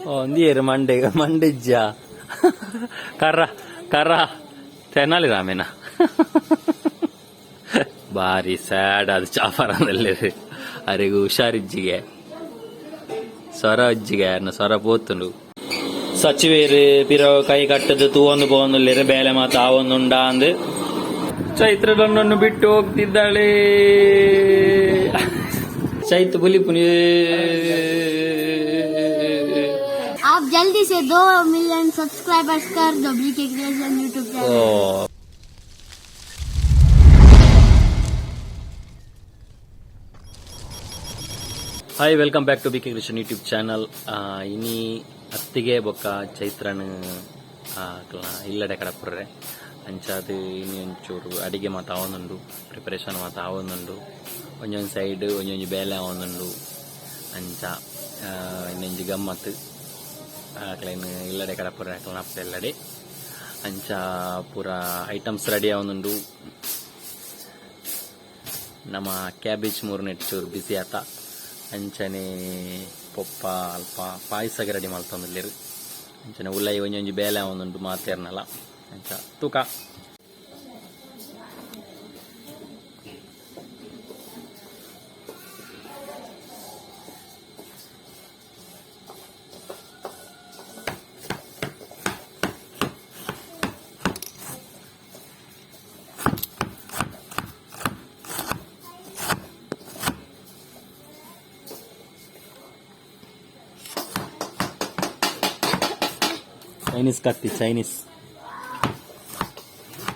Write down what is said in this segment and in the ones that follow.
ಒಂದಿಯರು ಮಂಡೆ ಮಂಡಿಜ್ಜ ಕರ ಕರ ತೆನಾಲಿ ರಾಮೇನ? ಬಾರಿ ಸ್ಯಾಡ್ ಅದು ಚಾಫಾರದಲ್ಲಿ ಅರಿಗೂ ಹುಷಾರಿಜ್ಜಿಗೆ ಸ್ವರ ಅಜ್ಜಿಗೆ ಅನ್ನ ಸ್ವರ ಪೋತುಂಡು. ಸಚಿವೇರು ಪಿರೋ ಕೈ ಕಟ್ಟದು ತೂವೊಂದು ಪೋಂದುಲ್ಲೇರು ಬೇಲೆ ಮಾತು ಆವೊಂದುಂಡ ಅಂದು. ಚೈತ್ರದೊಂದನ್ನು ಬಿಟ್ಟು ಹೋಗ್ತಿದ್ದಾಳೆ. ಚೈತ್ರ ಬುಲಿಪುನಿ जल्दी से दो मिलियन सब्सक्राइबर्स कर दो BK creation YouTube O channel hi welcome back to B K Krishna YouTube channel ಇನಿ ಅತ್ತಿಗೆ ಬೊಕ್ಕ ಚೈತ್ರನ್ ಇಲ್ಲಡೆ ಕಡಪುರ್ರೆ ಅಂಚಾದ್ ಇನಿ ಒಂಚೂರು ಅಡಿಗೆ ಮಾತ ಆವೊಂದುಂಡು ಪ್ರಿಪರೇಷನ್ ಮಾತ ಆವೊಂದುಂಡು ಒಂಜೊಂದು ಸೈಡ್ ಒಂಜೊಂಜಿ ಬೇಲೆ ಆವೊಂದುಂಡು ಅಂಚ ಆ, ಇನ್ನೊಂಜಿ ಗಮ್ಮತ್ ಆಕ್ಲೈನ್ ಇಲ್ಲಡೆ ಕಡಪುರ್ರೆ ಪೂರ ಎಲ್ಲಡೆ ಅಂಚ ಪೂರ ಐಟಮ್ಸ್ ರೆಡಿ ಆವೊಂದುಂಡು ನಮ್ಮ ಕ್ಯಾಬೇಜ್ ಮೂರು ನೆಟ್ಟೂರು ಬಿಸಿ ಆತ. ಅಂಚನೆ ಪೊಪ್ಪ, ಅಲ್ಪ ಪಾಯಸಗೆ ರೆಡಿ ಮಲ್ತೊಂದುಲ್ಲೆರು ಅಂಚನೆ ಉಳ್ಳಾಯಿ ಒಂಜೊಂಜಿ ಬೇಲೆ ಆವೊಂದುಂಡು ಮಾತೇರ್ನಲ್ಲ. ಅಂಚ ತೂಕ. Chinese काटती Chinese.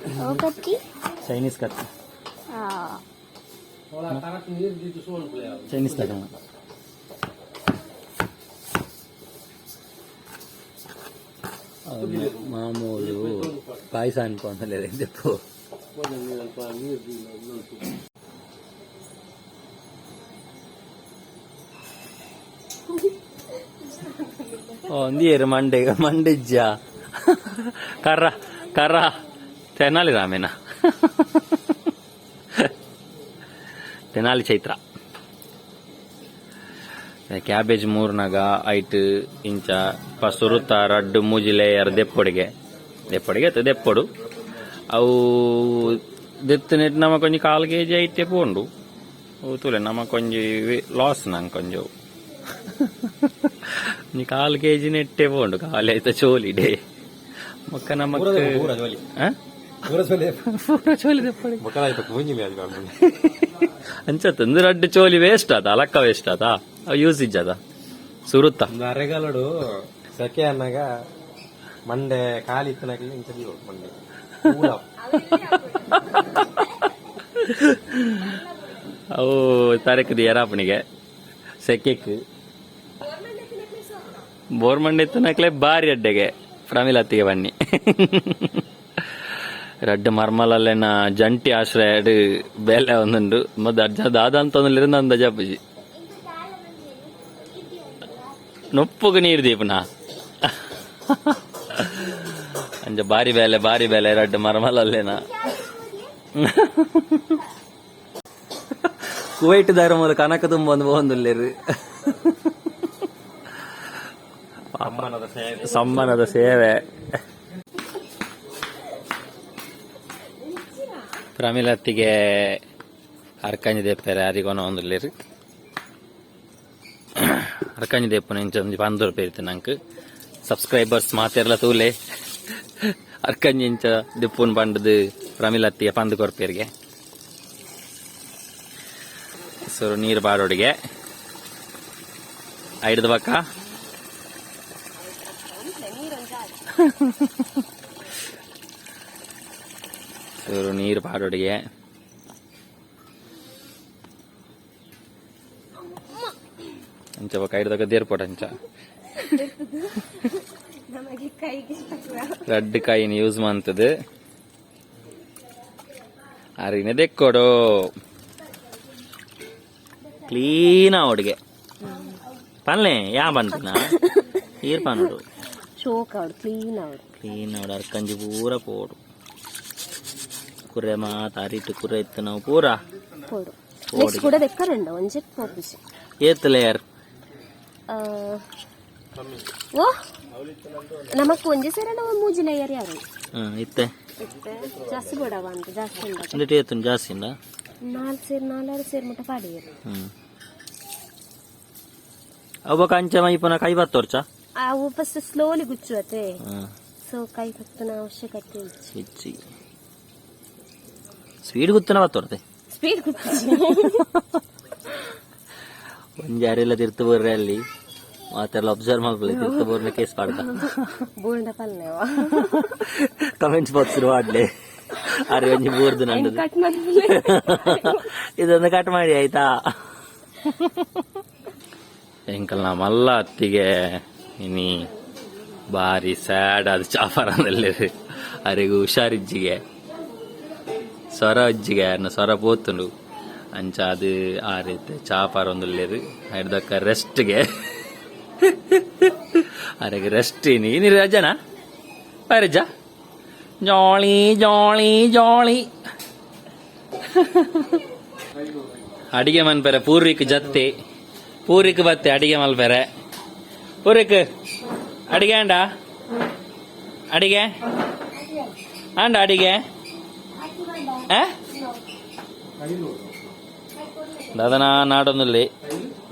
ओ काटती चाइनीज काटती हां ओला तारा तुम्ही Mamolo, paisan pa nalilindi po. Pwede nilang pa, nilang pa, nilang. ಒಂದಿಯರು ಮಂಡೆ, ಮಂಡಿಜ್ಜ. ಕರ್ರ ಕರ್ರ. ತೆನಾಲಿ ರಾಮೇನ. ತೆನಾಲಿ ಚೈತ್ರ. ಕ್ಯಾಬೇಜ್ ಮೂರ್ನಾಗ ಐಟ್ ಇಂಚ ಪಸುರುತ ರಡ್ಡು, ಮುಜಿಲೆ ಲೇಯರ್ ದೆಪ್ಪೊಡಿಗೆ. ದೆಪ್ಪೊಡಿಗೆ ಅತ್ತ ದೆಪ್ಪೊಡು. ಅವು ದೆತ್ತನೆಟ್ ನಮ್ಮ ಕೊಂಚ ಕಾಲು ಕೆ ಜಿ ಐತೆ ಪೂಂಡು. ಊತುಲೆ ನಮ್ಮ ಕೊಂಚ ಲಾಸ್ ನಂಗೆ ಕೊಂಚ ನೀ ಕಾಲು ಕೆ ಜಿ ನೆಟ್ಟೆ ಪೋಂಡು ಕಾಲು ಆಯ್ತಾ ಚೋಲಿ ಡೇ ಮೊಕ್ಕ ದೆಪ್ಪೊಡಿ ಅಂಚತ್ತ ಒಂದು ರಡ್ಡು ಚೋಲಿ ವೇಸ್ಟ್ ಆತ ಅಲಕ್ಕ ವೇಸ್ಟ್ ಆತ ಅವು ಯೂಸ್ ಇಜ್ಜದ ಸುರುತ್ತ ಅರೆಗಲಡು ಸೆಕೆ ಅನ್ನಾಗ ಮಂಡೆ ಕಾಲಿ ಇತ್ತನಾಗ ಇಂಚದಿ ಮಂಡೆ ಅವು ತರಕದ ಎರಾಪಣಿಗೆ ಸೆಕೆಕ್ ಬೋರ್ಮಂಡೆ ತನಕಲೇ ಬಾರಿ ಅಡ್ಡೆಗೆ. ಪ್ರಮಿಲತ್ತಿಗೆ ಬನ್ನಿ. ರಡ್ಡು ಮರ್ಮಲಲ್ಲೇನ ಜಂಟಿ ಆಶ್ರಯ ಬೇಲೆ ಒಂದುಂಡು ಮತ್ತೆ ದಾದಂತ ಒಂದಿರಿಂದ ಅಂದ ಜಪ್ಪಜಿ ನೊಪ್ಪುಗ ನೀರು ದೀಪನ. ಅಂಜ ಬಾರಿ ಬೇಲೆ ಬಾರಿ ಬೇಲೆ ರಡ್ಡು ಮರ್ಮಲಲ್ಲೇನ. ಕುವೈಟ್ ಧರ್ಮದ ಕನಕ ತುಂಬ ಒಂದು ಸಮ್ಮಾನದ ಸೇವೆ. ಪ್ರಮಿಲತ್ತಿಗೆ ಅರ್ಕಂಜಿ ದೇಪ್ತಾರೆ ಅರಿಗೋನ ಒಂದುಲ್ಲೇರು ಅರ್ಕಂಜಿ ದೇಪನ ಇಂಚ ಒಂಜಿ ಪೇರಿತು ನಂಗೆ. ಸಬ್ಸ್ಕ್ರೈಬರ್ಸ್ ಮಾತೆರ್ಲ ತೂಲೆ. ಅರ್ಕಂಜಿ ಇಂಚ ದಿಪ್ಪುನ್ ಬಂಡದು ಪ್ರಮಿಲತ್ತಿಗೆ ಪಂದು ಕೊರ್ಪೇರಿಗೆ ಸೊ ನೀರು ಬಾಡೋಡಿಗೆ. ಐಡ್ದ ಬಕ್ಕ ಚೂರು ನೀರು ಪಾಡೋಡಿಗೆ ಅಂಚ ಬಕ್ಕ ದೇರ್ ದೇರ್ಪೋಟ ಅಂಚ ರೆಡ್ ಕಾಯಿನ ಯೂಸ್ ಮಾಡ್ತದೆ ಅರಿನ ದೆಕ್ಕೊಡು ಕ್ಲೀನ್ ಅವಡಿಗೆ ಪನ್ಲೆ ಯಾ ಬಂತನ ಈರ್ ಪನ್ನೋಡು ചോക്കാവും ക്ലീൻ ആവും ಕ್ಲೀನ್ ನೋಡಾರ ಕಂಜಿ ಪೂರ ಪೋಡು ಕುರ್ರೆ ಮಾತಾರಿಟ್ಟು ಕುರ್ರೆ ಇತ್ತು ನಾವು ಪೂರ പോടും നെക്സ്റ്റ് കൂടെ വെക്കാറുണ്ടോ അഞ്ച് പോപ്പിച്ച് ಏತ್ ಲೇಯರ್ ಓ ನಮಕ್ ಒಂಜಿ ಸರ ನಾವು ಮೂಜಿ ಲೇಯರ್ ಯಾರು ಹಾಂ ಇತ್ತೆ ಇತ್ತೆ ಜಾಸ್ತಿ ಕೊಡವ ಅಂತ ಜಾಸ್ತಿ ಉಂಡ ಅಂದಿಟ್ಟು ಏತುನ್ ಜಾಸ್ತಿ ಇಂದ ನಾಲ್ಕು ಸೇರ್ ನಾಲ್ಕಾರು ಸೇರ್ ಮುಟ್ಟ ಪಾಡಿಯರು ಹ್ಞೂ ಅವಾಗ ಅಂಚ ಮೈಪನ ಕೈ ಬತ್ತೋರ್ಚಾ ಅವು ಫಸ್ಟ್ ಸ್ಲೋಲಿ ಗುಚ್ಚುವತ್ತೆ. ಹ್ಮ್ ಸೊ ಕೈ ಕತ್ತನ ಅವಶ್ಯಕತೆ ಹೆಚ್ಚಿ. ಸ್ಪೀಡ್ ಗುತ್ತನ ಬತ್ತೋರ್ತೆ ಸ್ಪೀಡ್ ಒಂದ್ ಯಾರೆಲ್ಲ ತಿರ್ತು ಬರ್ರೆ ಅಲ್ಲಿ ಮಾತೆಲ್ಲ ಅಬ್ಸರ್ವ್ ಮಾಡ್ಕೊಳ್ಳಿ ತಿರ್ತು ಬೋರ್ನ ಕೇಸ್ ಮಾಡ್ದ ಬೋಂಡ ಪಲ್ಯವ ಕಮೆಂಟ್ಸ್ ಬಾಕ್ಸ್ ಆಡ್ಲೆ ಅರೆ ಒಂಜಿ ಬೋರ್ದು ನಂದು ಇದೊಂದು ಕಟ್ ಮಾಡಿ ಆಯ್ತಾ? ಎಂಕಲ್ ನಮ್ಮಲ್ಲ ಮಲ್ಲ ಅತ್ತಿಗೆ. ಇನಿ ಬಾರಿ ಸ್ಯಾಡ್ ಅದು ಚಾಫಾರದಲ್ಲಿ ಅರಿಗೂ ಹುಷಾರಿಜ್ಜಿಗೆ. ಸ್ವರ ಅಜ್ಜಿಗೆ ಅನ್ನ ಸ್ವರ ಪೋತುಂಡು. ಅಂಚ ಅದು ಆ ರೀತಿ ಚಾಪಾರ ಒಂದುಲ್ಲೇರು ಹಿಡ್ದಕ್ಕ ರೆಸ್ಟ್ಗೆ ಅರೆಗೆ ರೆಸ್ಟ್ ಇನಿ. ರಜನ? ರಜನಾ ಜಾ ಜೋಳಿ ಜೋಳಿ ಜೋಳಿ ಅಡಿಗೆ ಮನ್ಪೆರೆ ಪೂರ್ವಿಕ್ ಜತ್ತಿ. ಪೂರಿಕ್ ಬತ್ತೆ ಅಡಿಗೆ ಮಲ್ಪೆರೆ. ಪೂರಿಕ್ ಅಡಿಗೆ ಅಂಡ ಅಡಿಗೆ ಅಂಡ ಅಡಿಗೆ ಆ? ದಾದನ ನಾಡೊಂದಲ್ಲಿ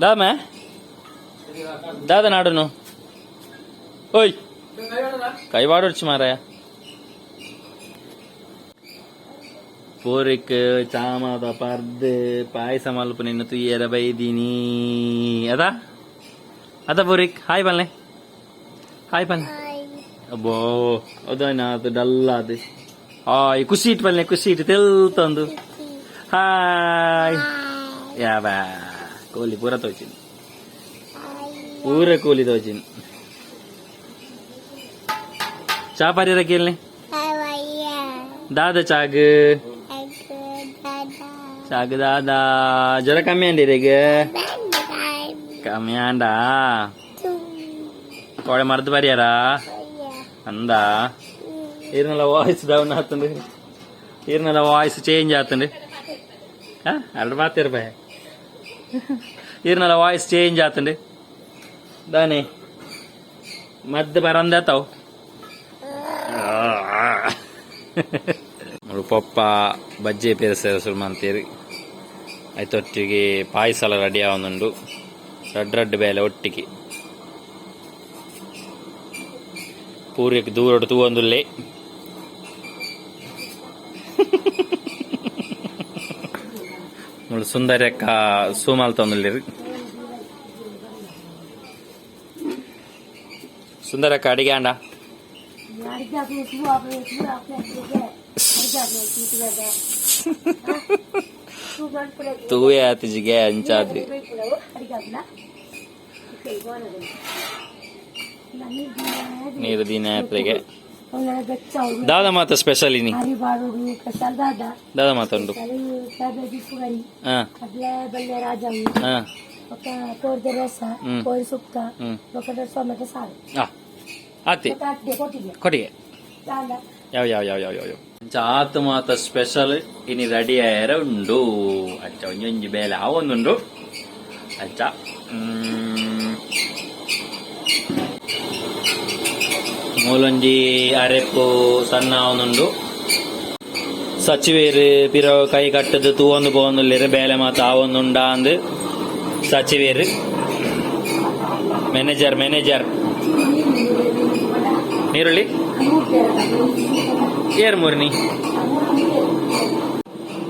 ದಾಮೆ ದಾದ ನಾಡನು ಓಯ್ ಕೈವಾಡೊಡ್ಚು ಮಾರಾಯ ಪೂರಿಕ್ ಚಾಮದ ಪರ್ದೆ ಪಾಯಸ ಮಲ್ಪ ನಿನ್ನ ತುಯ್ಯರ ಬೈದಿನಿ ಅದ ಅದ ಪೂರಿಕ್ ಹಾಯ್ ಬಲ್ಲೆ ಹಾಯ್ ಬಲ್ಲೆ ಅಬ್ಬೋ ಅದನ್ನ ಅದು ಡಲ್ಲ ಅದು ಹಾಯ್ ಖುಷಿ ಇಟ್ಟು ಬಲ್ಲೆ ಖುಷಿ ಇಟ್ಟು ತೆಲ್ತಂದು ಹಾಯ್ ಯಾವ ಕೋಲಿ ಪೂರ ತೋಚಿನ್ ಪೂರ ಕೋಲಿ ತೋಚಿನ್ ಚಾ ಪರಿರ ಕೇಳ್ನೆ ದಾದ ಚಾಗ್ ಚಾಗ್ ದಾದ ಜ್ವರ ಕಮ್ಮಿ ಅಂಡಿರೀಗ ಕಮ್ಮಿ ಅಂಡ ಕೋಳೆ ಮರ್ದು ಬರ್ಯಾರ ಅಂದ ಇರ್ನೆಲ್ಲ ವಾಯ್ಸ್ ಡೌನ್ ಆತಂದು ಇರ್ನೆಲ್ಲ ವಾಯ್ಸ್ ಚೇಂಜ್ ಆತಂದು ಎರಡು ಮಾತಿರ್ ಬೇ ಇರ್ನೆಲ್ಲ ವಾಯ್ಸ್ ಚೇಂಜ್ ಆತಂದು ದಾನೆ ಮದ್ದು ಬರಂದಾತಾವ್ ಪಪ್ಪ ಬಜ್ಜಿ ಪೇರಿಸ ಸುಲ್ಮಂತೀರಿ ಆಯ್ತೊಟ್ಟಿಗೆ ಪಾಯಸ ರೆಡಿ ಆವೊಂದುಂಡು ರಡ್ ರಡ್ ಬೇಲೆ ಒಟ್ಟಿಗೆ ಪೂರ್ಯಕ್ಕೆ ದೂರ ತೂವೊಂದುಲ್ಲೆ ಮುಳು ಸುಂದರಕ್ಕ ಸೂಮಾಲ್ ತಂದುಲ್ಲಿರಿ ಸುಂದರಕ್ಕ ಅಡಿಗೆ ಅಂಡ ತೂವೆ ಆತಿಜಿಗೆ ಅಂಚಾದಿ ನೀರು ದಿನ ದಾದ ಮಾತ ಸ್ಪೆಷಲ್ ಇನಿ. ದಾದ ಮಾತ ಉಂಟು ಕೊಟ್ಟಿಗೆ. ಯಾವ ಯಾವ ಯಾವ ಯಾವ ಯಾವ. ಜಾತ ಮಾತ ಸ್ಪೆಷಲ್ ಇನಿ ರೆಡಿ ಆಯರ ಉಂಡು. ಅಚ್ಚ ಒಂಜಿ ಒಂಜಿ ಬೇಲೆ ಆ ಅಚ್ಚ. ಮೂಲೊಂಜಿ ಅರೆಪ್ಪು ಸಣ್ಣ ಒಂದುಂಡು ಸಚಿವೇರು ಪಿರ ಕೈ ಕಟ್ಟದು ತೂವೊಂದು ಪೋವೊಂದುಲ್ಲೆರ್ ಬೇಲೆ ಮಾತ ಆ ಒಂದುಂಡ ಅಂದ್ ಸಚಿವೇರು. ಮ್ಯಾನೇಜರ್ ಮ್ಯಾನೇಜರ್ ನೀರುಳ್ಳಿ. ಏರ್ ಮೂರ್ನಿ.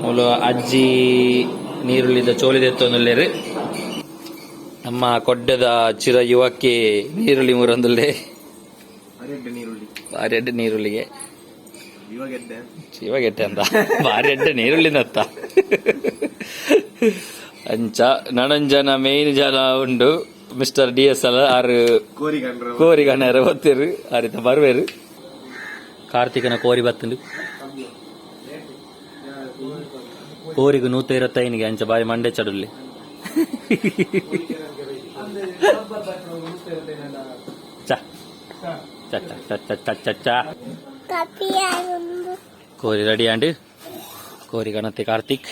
ಮೂಲು ಅಜ್ಜಿ ನೀರುಳ್ಳಿದ ಚೋಳಿದೆತ್ತೊಂದುಲ್ಲೇರು ನಮ್ಮ ಕೊಡ್ಡದ ಚಿರ ಯುವಕ್ಕೆ ನೀರುಳ್ಳಿ ಮೂರೊಂದಲ್ಲೇ. ನೀರುಳ್ಳಿ. ಭಾರಿ ಅಡ್ಡ ನೀರುಳ್ಳಿಗೆ. ಇವಾಗ ಎದ್ದೆ ಶಿವಗೆಟ್ಟೆ ಅಂತ. ಭಾರಿ ಅಡ್ಡ ನೀರುಳ್ಳಿನತ್ತ. ಅಂಚ ನಡಂಜನ ಮೇನ್ ಜನ ಉಂಡು. ಮಿಸ್ಟರ್ ಡಿ ಎಸ್ ಎಲ್ ಆರು ಕೋರಿ ಗಣ್ಯರ ಒತ್ತಿರು ಆ ರೀತಿ ಬರ್ವೇರು ಕಾರ್ತಿಕನ ಕೋರಿ ಬತ್ತಂದು ಕೋರಿಗೂ ನೂತ ಇರತ್ತೈನಿಗೆ ಅಂಚ ಬಾರಿ ಮಂಡೆ ಚಡುಲ್ಲಿ. ಆಂಡ್. ಕೋರಿ ಗಣತಿ ಕಾರ್ತಿಕ್.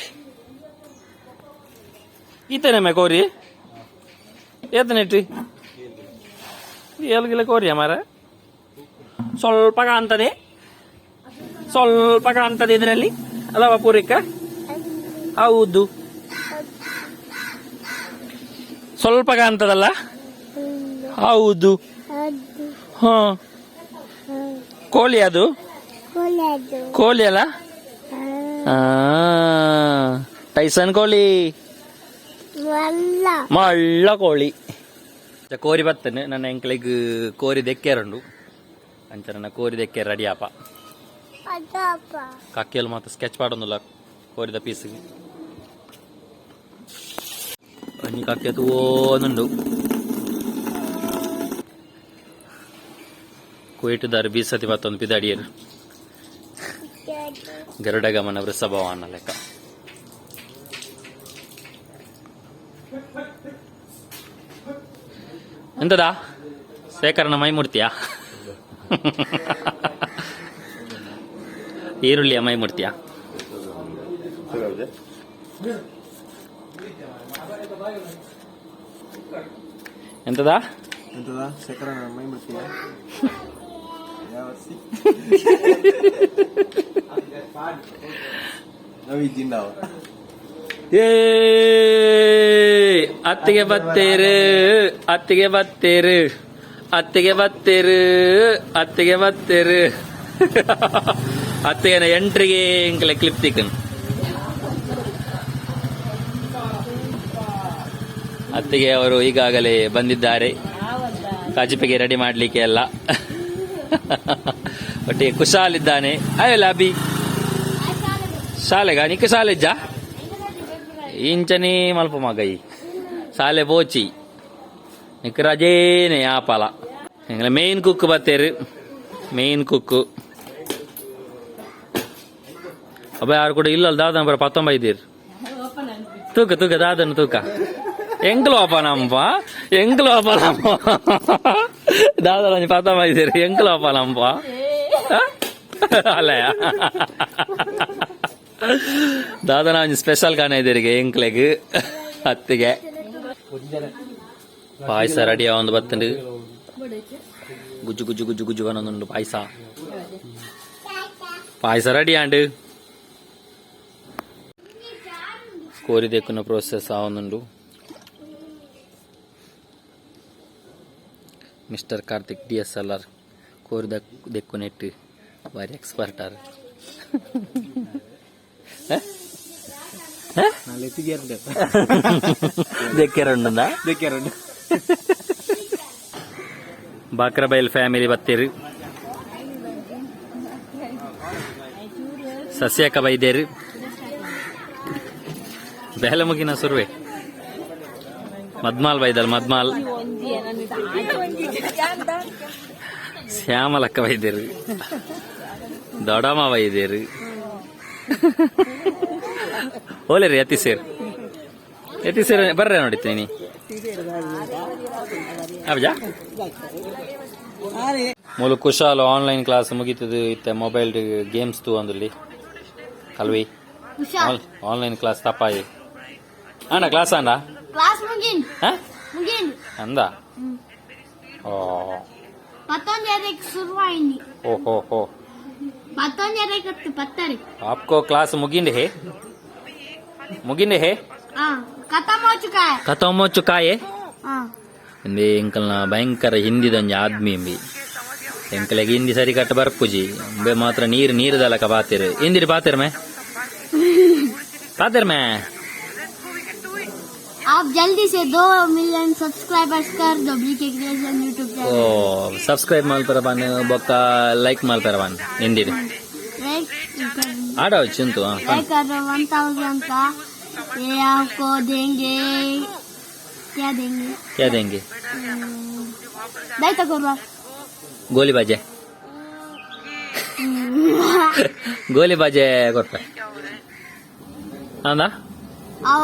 ಈತನೇ ಮೇ ಕೋರಿ? ಎಲ್ಲ ಕೋರಿ ಮಾರ? ಸ್ವಲ್ಪ ಕಾಣ್ತದೆ. ಸ್ವಲ್ಪ ಕಾಣ್ತದೆ ಇದರಲ್ಲಿ. ಅಲ್ಲವಾ ಪೂರಿಕ? ಹೌದು. ಸ್ವಲ್ಪ ಕಾಣ್ತದಲ್ಲ? ಹೌದು. ಹಾ. ಕೋಳಿ ಅದು? ಕೋಳಿ ಅಲ್ಲ? ಆ, ಟೈಸನ್ ಕೋಳಿ? ಮಳ್ಳ ಕೋಳಿ. ಕೋರಿ ಬರ್ತೇನೆ. ನನ್ನ ಎಂಕ್ಲಿಗ್ ಕೋರಿ ದೆಕ್ಕೆರಂಡು. ಅಂಚ ನನ್ನ ಕೋರಿ ದೆಕ್ಕೇರ್ ರೆಡಿ ಆಪ ಕಕ್ಕಿಯಲ್ಲಿ ಮಾತ್ರ ಸ್ಕೆಚ್ ಪಾಡೊಂದಿಲ್ಲ ಕೋರಿದ ಪೀಸ್ ಒಂಜಿ ಕಕ್ಕೆ ತೂವೊಂದುಂಡು ಕುಯಿಟುದಾರು ಬೀಸತಿ ಮತ್ತೊಂದು ಪಿದಾಡಿಯರು ಗರುಡ ಗಮನ ವೃಷಭವ ಲೆಕ್ಕ. ಎಂತದಾ? ಶೇಖರನ ಮೈಮೂರ್ತಿಯ? ಈರುಳ್ಳಿಯ ಮೈಮೂರ್ತಿಯಾ? ಎಂತದಾ? ಎಂತದ? ಶೇಖರ ಮೈ ಮುಟ್ತೀಯ ನಾವಿದ್ದಿದ್ದಾವ ಏ ಅತ್ತಿಗೆ ಬತ್ತೇರು ಅತ್ತಿಗೆ ಬತ್ತೇರು ಅತ್ತಿಗೆ ಬತ್ತೇರು ಅತ್ತಿಗೆ ಬತ್ತೇರು ಅತ್ತಿಗೆನ ಎಂಟ್ರಿಗೆ ಇಂಕಲ ಕ್ಲಿಪ್ ತಿಕ್ಕನ್. ಅತ್ತಿಗೆ ಅವರು ಈಗಾಗಲೇ ಬಂದಿದ್ದಾರೆ. ಕಾಜಿಪಿಗೆ ರೆಡಿ ಮಾಡಲಿಕ್ಕೆ ಎಲ್ಲ ಒಟ್ಟಿಗೆ ಕುಶಾಲ್ ಇದ್ದಾನೆ ಅಯ್ಯ, ಲಾಬಿ. ಶಾಲೆಗ? ನಿಕ್ಕ ಶಾಲೆಜ್ಜ? ಇಂಚನೇ ಮಲ್ಪ ಮಗೈ ಶಾಲೆ ಬೋಚಿ. ನಿಕ್ಕ ರಜೇನೆ ಆಪಲ ಎಂಗ್ಲ ಮೇನ್ ಕುಕ್ ಬತ್ತೇರು. ಮೇನ್ ಕುಕ್ ಅಬ್ಬ ಯಾರು ಕೂಡ ಇಲ್ಲಲ್ಲ, ದಾದನ ಬರ, ಪತ್ತೊಂಬೈದೀರ್. ತೂಕ ತೂಕ, ದಾದನ ತೂಕ. ಎಂಕ್ಲು ಅಪ್ಪ ನಮ್ಮಪ್ಪ ಎಂಕ್ಲು ಅಪ್ಪ ನಮ್ಮ ದಾದನ ಪತ್ತೊಂಬೈದೀರ್ ಎಂಕ್ಲು ಅಪ್ಪ ನಮ್ಮಪ್ಪ ಅಲ್ಲಯ್ಯ ದಾದನ ಒಂಜಿ ಸ್ಪೆಷಲ್ ಕಾಣ ಇದರಿಗೆ ಎಂಕ್ಲೆಗ್ ಹತ್ತಿಗೆ ಪಾಯಸ ರೆಡಿ ಒಂದು ಬತ್ತಂಡು ಗುಜ್ಜು ಗುಜ್ಜು ಗುಜ್ಜು ಗುಜ್ಜು ಅನ್ನೊಂದುಂಡು ಪಾಯಸ ಪಾಯಸ ರೆಡಿ ಆಂಡ್ ಕೋರಿ ದೆಕ್ಕುನ ಪ್ರೋಸೆಸ್ ಆವೊಂದುಂಡು mister Karthik D S L R ಕೋರಿದ ದಿಕ್ಕು ನೆಟ್ಟು ಭಾರಿ ಎಕ್ಸ್ಪರ್ಟ್ ಆರ್. ಬಾಕ್ರಬೈಲ್ ಫ್ಯಾಮಿಲಿ ಬತ್ತೀರಿ. ಸಸ್ಯಕ ಬೈದೇರು. ಬೆಹಲಮುಗಿನ ಸುರುವೆ. ಮದ್ಮಾಲ್ ಬೈದಲ್ ಮದ್ಮಾಲ್. ಶ್ಯಾಮಲಕ್ಕ ಬೈದೇರು. ದೊಡಮ ಬೈದೇರು. ಓಲೇರಿ ಎತ್ತಿ ಸೇರ್. ಎತ್ತಿ ಸೇರ್ ಬರ್ರೆ ನೋಡಿತೀನಿ ಮೂಲ ಕುಶಾಲ್ ಆನ್ಲೈನ್ ಕ್ಲಾಸ್ ಮುಗೀತದು ಇತ್ತ ಮೊಬೈಲ್ ಗೇಮ್ಸ್ ತು ಅಂದ್ರಲ್ಲಿ. ಕಲ್ವಿ ಹುಷಾರ್ ಆನ್ಲೈನ್ ಕ್ಲಾಸ್ ತಪ್ಪಾಯಿ ಅಣ್ಣ ಕ್ಲಾಸ್ ಕ್ಲಾಸ್ ಮುಗಿದಾ? ಹ್ಮ್ ಮುಗಿದಾ. ಅಂದಾ. ಆಹಾ. 10ನೇಯದಕ್ಕೆ ಶುರುವಾಯಿನಿ. ಓಹೋ ಹೋ. 10ನೇಯದಕ್ಕೆ 10 ಆಯ್ರಿ. ಆಪ್ಕೋ ಕ್ಲಾಸ್ ಮುಗಿದೇ? ಮುಗಿದೇ ಹೇ? ಆ ಕಟಮ್ ಹೋ ಚುಕಾಯೇ. ಕಟಮ್ ಹೋ ಭಯಂಕರ ಹಿಂದಿದ ದಂ ಯಾದ್ಮಿ ಅಮಿ. ಹಿಂದಿ ಸರಿ ಕಟ್ಟ ಬರ್ಪುಜಿ ಮೇ ಮಾತ್ರ ನೀರು ನೀರು ದಲ್ಲ ಕಬಾತೇರೆ. ಹಿಂದಿಲಿ ಪಾತೇರೆ आप जल्दी से दो मिलियन सब्सक्राइबर्स कर दो बीके क्रिएशन यूट्यूब ಓ चैनल ಸಬ್ಸ್ಕ್ರೈಬ್ ಮಾಡ್ತಾರ ಬಾನ್ ಬೊಕ್ಕ ಲೈಕ್ ಮಾಡ್ತಾರ ಬಾನ್ ಹಿಂದಿರಿ लाइक ಆಡ ಚಿಂತು लाइक कर दो वन थाउजेंड का ये आपको देंगे क्या देंगे ಕ್ಯಾ ದೇಂಗೆ दाई तो करो ಗೋಲಿ ಬಾಜೆ ಗೋಲಿ ಬಾಜೆ ಕೊಡ್ತ ಅಂದ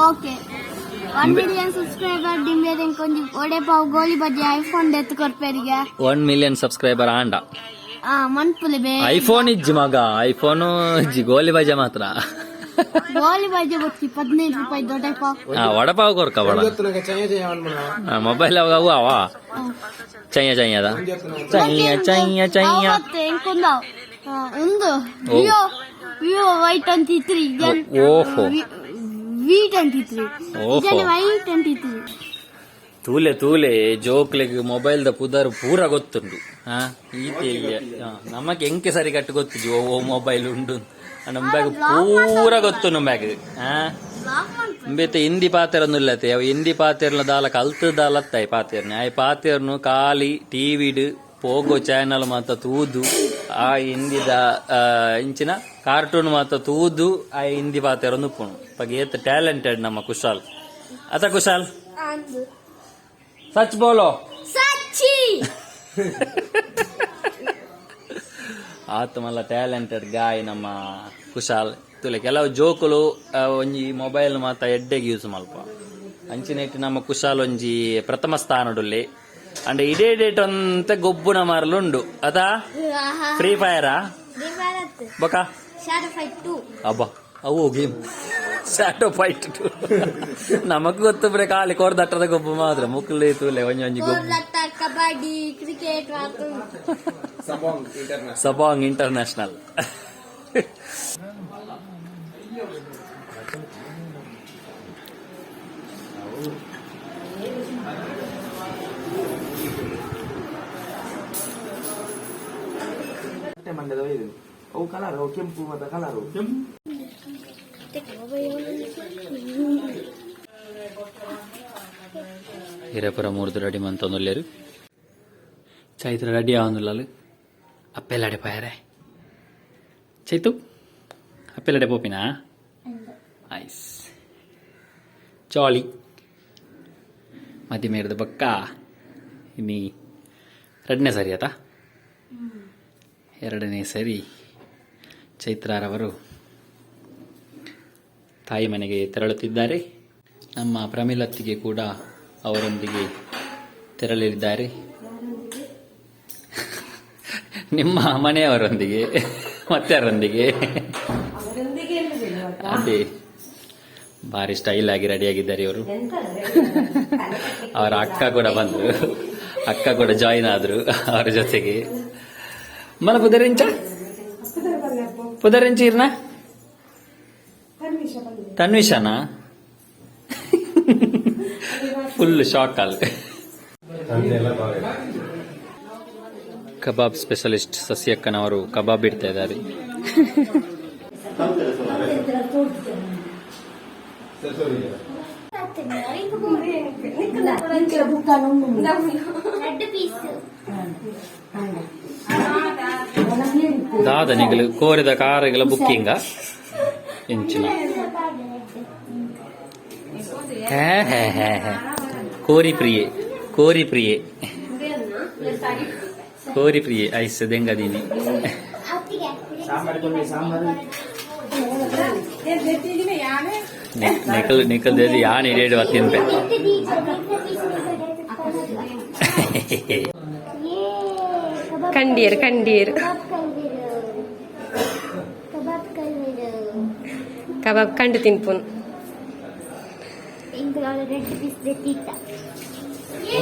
ఓకే ಒನ್ ಮಿಲಿಯನ್ ಸಬ್ಸ್ಕ್ರೈಬರ್ ನಿಮ್ಗೆ ತಿನ್ಕೊಂಡು ಒಡೆ ಪಾವ್ ಗೋಲಿ ಬಜ್ಜಿ ಐಫೋನ್ ಡೆತ್ ಕೊರ್ಪೇರಿಗೆ ಒನ್ ಮಿಲಿಯನ್ ಸಬ್ಸ್ಕ್ರೈಬರ್ ಆಂಡ. ಮನ್ಪುಲಿ ಬೇ ಐಫೋನ್ ಇಜ್ಜಿ ಮಗ. ಐಫೋನು ಇಜ್ಜಿ ಗೋಲಿ ಬಜೆ ಮಾತ್ರ. ಗೋಲಿ ಬಜ್ಜಿ ಬತ್ತಿ ಹದಿನೈದು ರೂಪಾಯಿ ದೊಡ್ಡ ಪಾವ್. ಆ, ಕೊರ್ಕ ಮೊಬೈಲ್ ಅವಾಗ ಅವು ಅವ? ಚೈಯ ಚೈಯದ ಚೈಯ ಚೈಯ ಚೈಯ ಒಂದು. ಓ. ವೈಟ್ ಅಂತ ಓಹೋ. ವಿ ಟ್ವೆಂಟಿ ತ್ರೀ ಓಹೋ. ಇದನ್ನು ವೈ ಟ್ವೆಂಟಿ ತ್ರೀ ತೂಲೆ ತೂಲೆ ಜೋಕ್ಲೆಗ್ ಮೊಬೈಲ್ ದ ಪುದರ್ ಪೂರ ಗೊತ್ತುಂಡು ಹಾ ಈತಿ ನಮಗೆ ಎಂಕೆ ಸರಿ ಕಟ್ಟು ಗೊತ್ತಿದ್ವಿ ಓ ಮೊಬೈಲ್ ಉಂಡು ನಮ್ಮ ಬ್ಯಾಗ್ ಪೂರ ಗೊತ್ತು ನಮ್ಮ ಬ್ಯಾಗ್ ಹಾ. ಬೇತೆ ಹಿಂದಿ ಪಾತೆರನ್ನು ಇಲ್ಲತೆ ಅವು ಹಿಂದಿ ಪಾತೆರ್ನ ದಾಲ ಕಲ್ತ ಪಾತೆರ್ನೆ ಪಾತೆರ್ನ. ಆ ಪಾತೆರ್ನು ಖಾಲಿ ಟಿವಿಡ್ ಪೋಗೋ ಚಾನಲ್ ಮಾತ ತೂದು. ಆ ಹಿಂದಿದ ಇಂಚಿನ ಕಾರ್ಟೂನ್ ಮಾತ ತೂದು ಆ ಹಿಂದಿ ಪಾತೆರನ್ನು ಉಪ್ಪುಣು ಬಗ್ಗೆ ಏತ್ ಟ್ಯಾಲೆಂಟೆಡ್ ನಮ್ಮ ಕುಶಾಲ್. ಅತ ಕುಶಾಲ್? ಸಚ್ ಬೋಲೋ. ಸಚ್ಚಿ. ಆತ ಮಲ್ಲ ಟ್ಯಾಲೆಂಟೆಡ್ ಗಾಯ್ ನಮ್ಮ ಕುಶಾಲ್. ತುಲೆ ಕೆಲವು ಜೋಕುಲು ಒಂಜಿ ಮೊಬೈಲ್ ಮಾತ ಎಡ್ಡೆಗೆ ಯೂಸ್ ಮಲ್ಪ. ಅಂಚಿನೆಟ್ಟು ನಮ್ಮ ಕುಶಾಲ್ ಒಂಜಿ ಪ್ರಥಮ ಸ್ಥಾನಡುಲ್ಲೆ ಅಂಡ್ ಇಡೇ ಡೇಟ್ ಅಂತ ಗೊಬ್ಬುನ ಮಾರಲುಂಡು. ಅದಾ? ಫ್ರೀ ಫೈರಾ ಬೊಕ ಶಾಡೋ ಫೈಟ್ ಟು ಅಬ್ಬ ಅವು ಗೇಮ್. ಸ್ಯಾಟೋ ಫೈಟ್ ನಮಗ್ ಗೊತ್ತು ಬರೀ ಖಾಲಿ ಕೊರ್ದಟ್ಟದ ಗೊಬ್ಬು ಮಾತ್ರ. ಮುಕ್ಲಿ ತೂಲೆ ಒಂಜಿ ಒಂಜಿ ಕಬಡ್ಡಿ ಕ್ರಿಕೆಟ್ ಸಬಾಂಗ್ ಇಂಟರ್ನ್ಯಾಷನಲ್ ಸಬಾಂಗ್ ಮತ್ತೆ ಮಂಡ್ಯದ ಇದು ಅವು ಕಲರ್ ಅವು ಕೆಂಪು ಮತ್ತೆ ಕಲರು ಹಿರೇಪುರ ಮೂರ್ದು ರೆಡಿ ಮಂತೊಂದುಲ್ಲೇರು ಚೈತ್ರ ರೆಡಿ ಆವಂದುಲ್ಲಾಲು ಅಪ್ಪೆಲ್ಲಡೆ ಪಾಯರೆ. ಚೈತು ಅಪ್ಪೆಲ್ಲಡೆ ಪೋಪಿನಾ? ಐಸ್. ಜಾಲಿ ಮಧ್ಯೆ ಮೇರದ ಬಕ್ಕ. ಇನ್ನಿ, ರೆಡ್ನೇ ಸರಿ ಆತ ಎರಡನೇ ಸರಿ ಚೈತ್ರಾರವರು ತಾಯಿ ಮನೆಗೆ ತೆರಳುತ್ತಿದ್ದಾರೆ. ನಮ್ಮ ಪ್ರಮಿಲತ್ತಿಗೆ ಕೂಡ ಅವರೊಂದಿಗೆ ತೆರಳಲಿದ್ದಾರೆ. ನಿಮ್ಮ ಮನೆಯವರೊಂದಿಗೆ ಮತ್ತಾರೊಂದಿಗೆ ಅದೇ ಭಾರಿ ಸ್ಟೈಲ್ ಆಗಿ ರೆಡಿಯಾಗಿದ್ದಾರೆ ಇವರು. ಅವರ ಅಕ್ಕ ಕೂಡ ಬಂದ್ರು. ಅಕ್ಕ ಕೂಡ ಜಾಯಿನ್ ಆದರು ಅವರ ಜೊತೆಗೆ. ಪುದರೆಂಚ ಪುದರೆಂಚ ಇರ್ನ? ತನ್ವಿಷನಾ? ಫುಲ್ ಶಾಕ್ ಅಲ್ ಕಬಾಬ್ ಸ್ಪೆಷಲಿಸ್ಟ್ ಸಸ್ಯಕ್ಕನವರು ಕಬಾಬ್ ಇಡ್ತಾ ಇದ್ದಾರೆ. దాదా నీకు కోరిద కారగిల బుకింగ్ ఇంచిన కోరి ప్రియే కోరి ప్రియే ಕೋರಿ ಪ್ರಿಯೆ ಐಸ್ ದೆಂಗದೀನಿ ಸಾಂಬಾರು निकल निकल दे दी यहाँ नहीं रेड वसीन पे कंडीर कंडीर कबाब कंड तीन पुन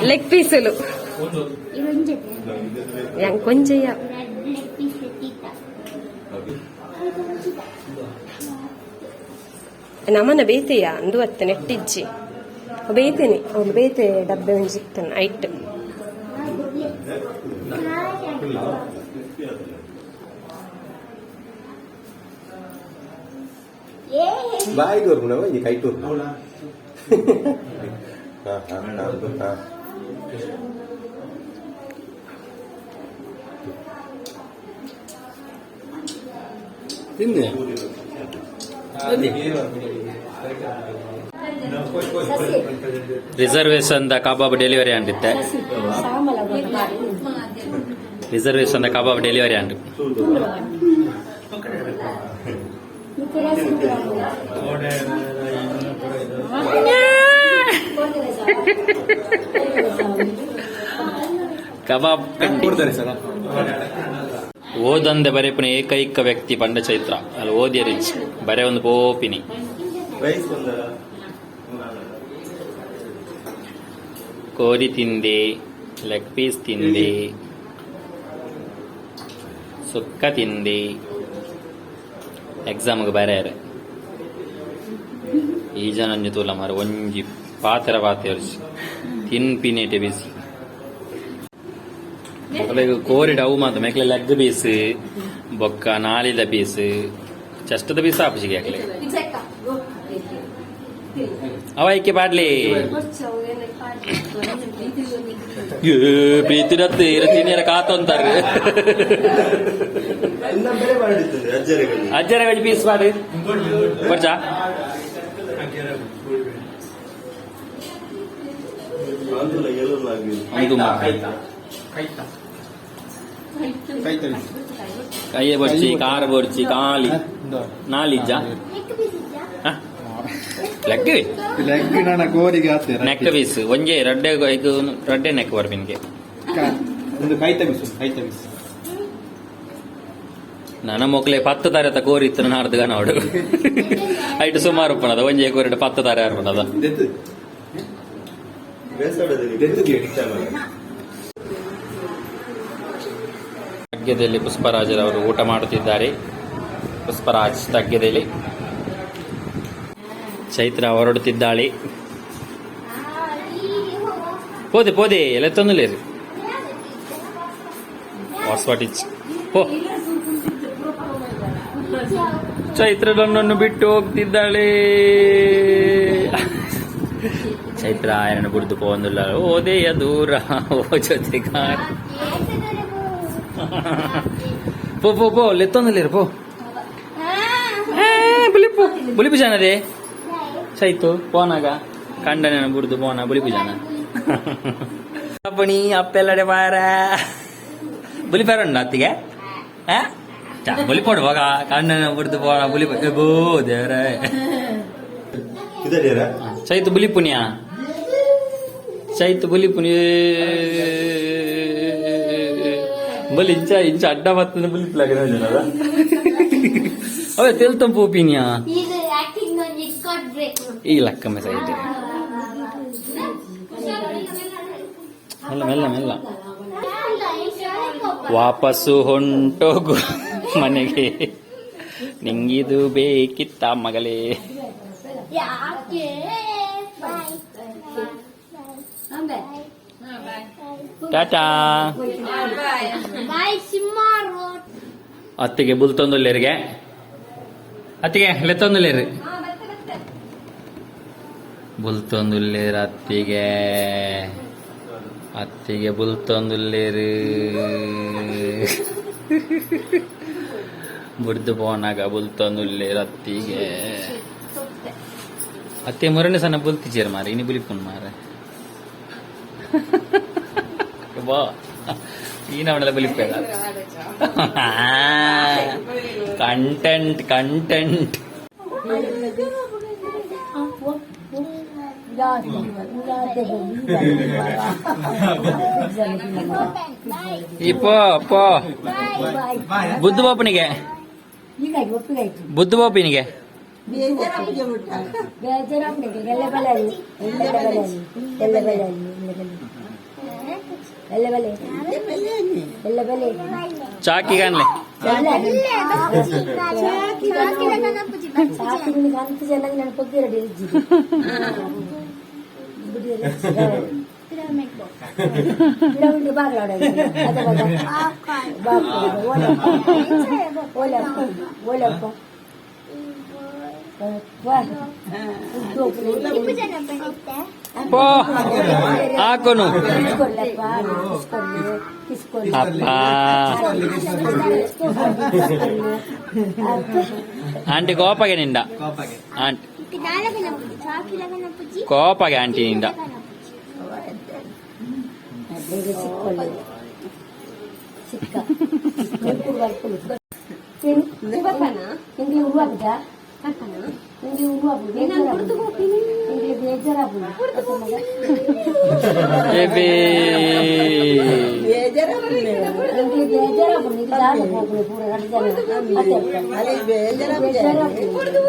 लेग पीसल కొంచెం ನಮ್ಮನ ಬೇತೆಯ ಅಂದು ಅತ್ತ ನೆಟ್ಟಿಜ್ಜಿ ಬೇತೇನೆ, ಅವ್ನು ಬೇತೆ ಡಬ್ಬೆ ಒಂದು ಸಿಕ್ತಾನೆ ಐಟ್. ಏ ಬಾಯಿಗೆ ಹೊರ್ಗುಣವ ಈ ಕೈ ಟೂರ್ ಹಾ ಹಾ ಹಾ ಹಾ ತಿಂದೆ ರಿಸರ್ವೇಶನ್ ದ ಕಬಾಬ್ ಡೆಲಿವರಿ ಅಂದಿತ್ತೆ. ರಿಸರ್ವೇಶನ್ ದ ಕಬಾಬ್ ಡೆಲಿವರಿ ಅಂಡು ಕಬಾಬ್ ಕೊಡ್ತಾರೆ ಸರ್. ಓದಂದೆ ಬರೆಪುನ ಏಕೈಕ ವ್ಯಕ್ತಿ ಪಂಡ ಚೈತ್ರ. ಅಲ್ಲಿ ಓದಿಯ ರೀಚ್ ಬರೆ ಒಂದು ಪೋಪಿನಿ ಕೋರಿ ತಿಂದೆ ಲೆಗ್ ಪೀಸ್ ತಿಂದೆ, ಸುಕ್ಕ ತಿಂದೆ. ಎಕ್ಸಾಮ್ಗೆ ಬರೆಯರೆ ಈಜನ ಜನ ತೂಲ ಮಾರು ಒಂಜಿ ಪಾತ್ರ ಪಾತ್ರ ತಿನ್ಪಿನೇಟೆ ಬಿಸಿ. ಮೊದಲಿಗೆ ಕೋರಿ ಅವು ಮಾತ್ರ ಮೇಕ್ಲೆ ಲೆಗ್ ಪೀಸ್ ಬೊಕ್ಕ ನಾಲಿದ ಪೀಸ್ ಚಷ್ಟದ ಪೀಸ್ ಆಪಸಿಗೆ ಹಾಕ್ಲೆ ಅವ ಐಕೆ ಪಾಡ್ಲಿ. ಪ್ರೀತಿ ರತ್ತೆ ಕಾತೊಂತಾರೆ ಬೇರೆ ಮಾಡಿರ್ತದೆ ಅಜ್ಜರಿಗೆ ಅಜ್ಜರ ಬೆಳಿ ಪೀಸ್ ಮಾಡಿ ಬರ್ಜಾ ಒಂದು ಕೈಯ ಬರ್ಚಿ ಕಾರ್ ಬರ್ಚಿ ಕಾಲಿ ನಾಲಿಜ್ಜ ಲೆಗ್ ನೆಕ್ ಪೀಸ್ ಒಂಜೆ ರಡ್ಡೆ ಇದು ರಡ್ಡೆ ನೆಕ್ ಒಂದು ಕೈ ತಗಿಸು ಕೈ ತಗಿಸು ನನ್ನ ಮೊಕ್ಲೆ ಪತ್ತು ತಾರೆ ತ ಕೋರಿ ಇತ್ತು ನಾಡ್ದು ನೋಡು ಐಟು ಸುಮಾರು ಉಪ್ಪನದ ಒಂಜೆ ಕೋರಿಟ್ಟು ಪತ್ತು ತಾರೆ ಅರ್ಪಣದ ದೆತ್ತು ಬೇಸರದಲ್ಲಿ ತಗ್ಗದಲ್ಲಿ ಪುಷ್ಪರಾಜರವರು ಊಟ ಮಾಡುತ್ತಿದ್ದಾರೆ. ಪುಷ್ಪರಾಜ್ ತಗ್ಗದಲ್ಲಿ ಚೈತ್ರ ಹೊರಡುತ್ತಿದ್ದಾಳೆ. ಪೋದೆ ಪೋದೆ, ಎಲ್ಲ ತಂದುಲೇರಿ ವಾಸ್ವಾಟಿಚ್ ಓ ಚೈತ್ರ ನನ್ನನ್ನು ಬಿಟ್ಟು ಹೋಗ್ತಿದ್ದಾಳೆ. ಚೈತ್ರ ಆಯನ ಗುರುದು ಪೋಂದಿಲ್ಲ ಓದೆಯ ದೂರ, ಓ ಜೊತೆಗಾರ. ಪೋ ಪೋ ಪೋ ಲೆತ್ತೊಂದಿಲ್ಲೇರು ಪೋ. ಬುಲಿಪು ಬುಲಿಪು ಜನರೇ ಚೈತು ಪೋನಾಗ. ಕಂಡನ ಬುಡ್ದು ಪೋನ ಬುಲಿಪು ಜನ ಅಪ್ಪಣಿ ಅಪ್ಪೆಲ್ಲಡೆ ಬಾರ. ಬುಲಿಪಾರ ಉಂಡ ಅತ್ತಿಗೆ? ಬುಲಿಪೋಡು ಹೋಗ ಕಂಡನ ಬುಡ್ದು ಪೋನ ಬುಲಿಪ ಬೋ ದೇವರೇ. ಇದರ ಚೈತು ಬಲಿ ಇಂಚ ಇಂಚ ಅಡ್ಡ ಬರ್ತದೆ ಬುಲಿಪ್ಲಾಗ ಅವೇ ತೆಲ್ತಂ ಪೂಪಿನಿಯ ಈಗ ಆಕ್ಟಿಂಗ್ ಒಂದು ಇಟ್ಕೊಟ್ ಬ್ರೇಕ್ ಈ ಲಕ್ಕ ಮೆಸೇಜ್ ಮೆಲ್ಲ ಮೆಲ್ಲ ಮೆಲ್ಲ. ವಾಪಸ್ಸು ಹೊಂಟೋಗು ಮನೆಗೆ. ನಿಂಗಿದು ಬೇಕಿತ್ತ ಮಗಳೇ. ಯಾಕೆ? ಟಾಟಾ. ಬಾಯ್ ಬುಲ್ ರೋಡ್ ಅತ್ತಿಗೆ ಬುಲ್ತೊಂದುಲ್ಲೇರಿಗೆ ಬುಲ್ ಲೆತ್ತೊಂದುಲ್ಲೇರಿ ಅತ್ತಿಗೆ. ಅತ್ತಿಗೆ ಅತ್ತಿಗೆ ಬುಲ್ತೊಂದುಲ್ಲೇರು ಬುಡ್ದು ಪೋನಾಗ ಬುಲ್ತೊಂದುಲ್ಲೇರು ಅತ್ತಿಗೆ. ಅತ್ತೆ ಮೂರನೇ ಸಣ್ಣ ಬುಲ್ತಿಜೀರ್ ಮಾರಿ ಇನ್ನು ಬುಲಿಪುನ್ ಮಾರ బా ఈయన నిలబెలిపోయాడు కంటెంట్ కంటెంట్ இப்போ அப்போ புத்து போப்பினிக்க புத்து போப்பினிக்க ಬಾ ಈ ನವನೆಲ್ಲ ಬಲಿಪೇಡ ಕಂಟೆಂಟ್ ಕಂಟೆಂಟ್ ಇಪ್ಪೋ ಅಪ್ಪೋ ಬುದ್ಧ ಬಾಪನಿಗೆ ಬುದ್ಧ ಬಾಪಿನಿಗೆ ಚಾಕಿಗಾನ್ಲೆ ಪೋ ಹಾಕೋನು ಅಪ್ಪ ಆಂಟಿ ಕೋಪಗೆ ನಿಂದ ಆಂಟಿ ಕೋಪಗೆ ಆಂಟಿ ನಿಂದ ನಿಂಗೆ ನಿಂಗೆ ಉರುವಾಗುದು ನಿಂಗೆ ಬೇಜಾರಾಗುದು ಬೇಬಿ ನಿಂಗೆ ದಾರಿ ಪೂರ ಜನ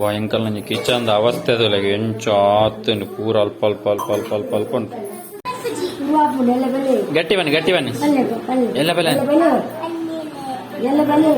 ಭಯಂಕರ ನಂಗೆ ಕಿಚನ್ದ ಅವಸ್ಥೆ ಅದು ಎಂಚ ಆತನು ಪೂರ ಅಲ್ಪ ಅಲ್ಪ ಅಲ್ಪ ಅಲ್ಪ ಅಲ್ಪ ಅಲ್ಪ ಉಂಟು. ಹೂವು ಗಟ್ಟಿ ಬನ್ನಿ ಗಟ್ಟಿ ಬನ್ನಿ. ಎಲ್ಲ ಬೆಲೆ? ಬೆಲೆ. ಎಲ್ಲ ಬೆಲೆ.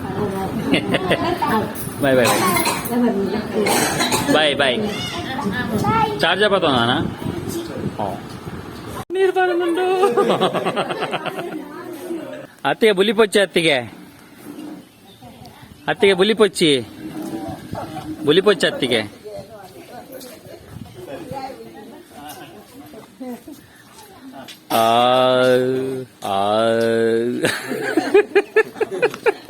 ಬಾಯ್ ಬಾಯ್ ಬಾಯ್ ಬಾಯ್ ಚಾರ್ಜರ್ ಬರ್ತಾವಣ ನೀರು ಬರೋದು ಅತ್ತಿಗೆ ಬುಲಿ ಪೊಚ್ಚಿ ಅತ್ತಿಗೆ. ಅತ್ತಿಗೆ ಬುಲಿ ಪೊಚ್ಚಿ. ಬುಲಿ ಪೊಚ್ಚಿ ಅತ್ತಿಗೆ. ಆ ಆ.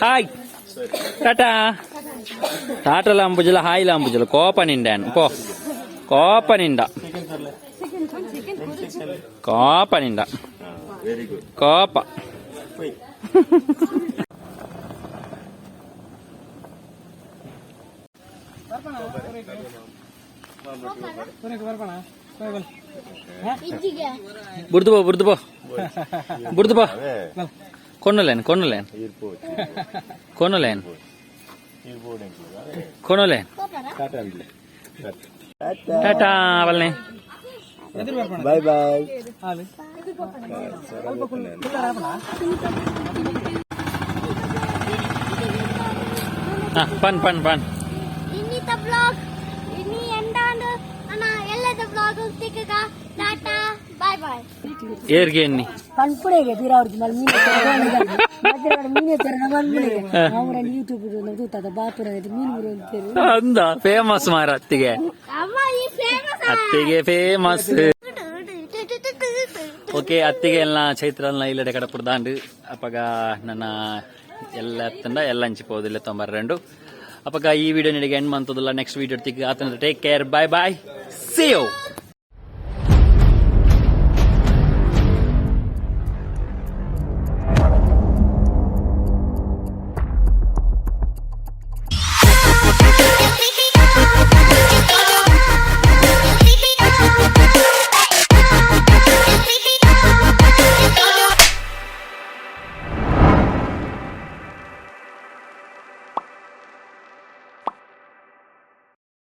Hai. Tata. Tata lampu jela hai lampu jela kopa nindan. Po. Kopa ninda. Kopa ninda. Kopa. Berdua, berdua, berdua, Konolen, Konolen. Airport. Konolen. Airporting. Konolen. Cutan. Cutan. Cutan. Cutan. Balne. Bye bye. Alhamdulillah. Pan pan pan. Ini tablok. ಏರ್ಗೆ ಎನ್ನಿ. ಪನ್ಪುಡೆಗೆ ತೀರಾವರ್ತಿ ಮಲ್ ಮೀನು ಮಧ್ಯ ಮೀನು ತರ ಮಲ್ಪುಡೆಗೆ ಅವರ YouTube ದೂತದ ಬಾಪುರ ಮೀನು ಬರು ಅಂತೇಳಿ ಅಂದ famous ಮಾರ ಅತ್ತಿಗೆ. ಅಮ್ಮ ಈ ಫೇಮಸ್ ಅತ್ತಿಗೆ ಫೇಮಸ್ ಓಕೆ ಅತ್ತಿಗೆ ಎಲ್ಲ ಚೈತ್ರಲ್ನ ಇಲ್ಲಡೆ ಕಡೆ ಪುಡ್ದಾಂಡು. ಅಪ್ಪಗ ನನ್ನ ಎಲ್ಲ ಎತ್ತಂಡ ಎಲ್ಲ ಹಂಚಿಪೋದಿಲ್ಲ ತೊಂಬರ್ ರೆಂಡು ಅಪ್ಪಗ ಈ ವಿಡಿಯೋ ನಿಮಗೆ ಎಂಡ್ ಮಂತದಲ್ಲ ನೆಕ್ಸ್ಟ್ ವಿಡಿಯೋ ತಿಕ್ಕ ಆತನ take care bye bye see you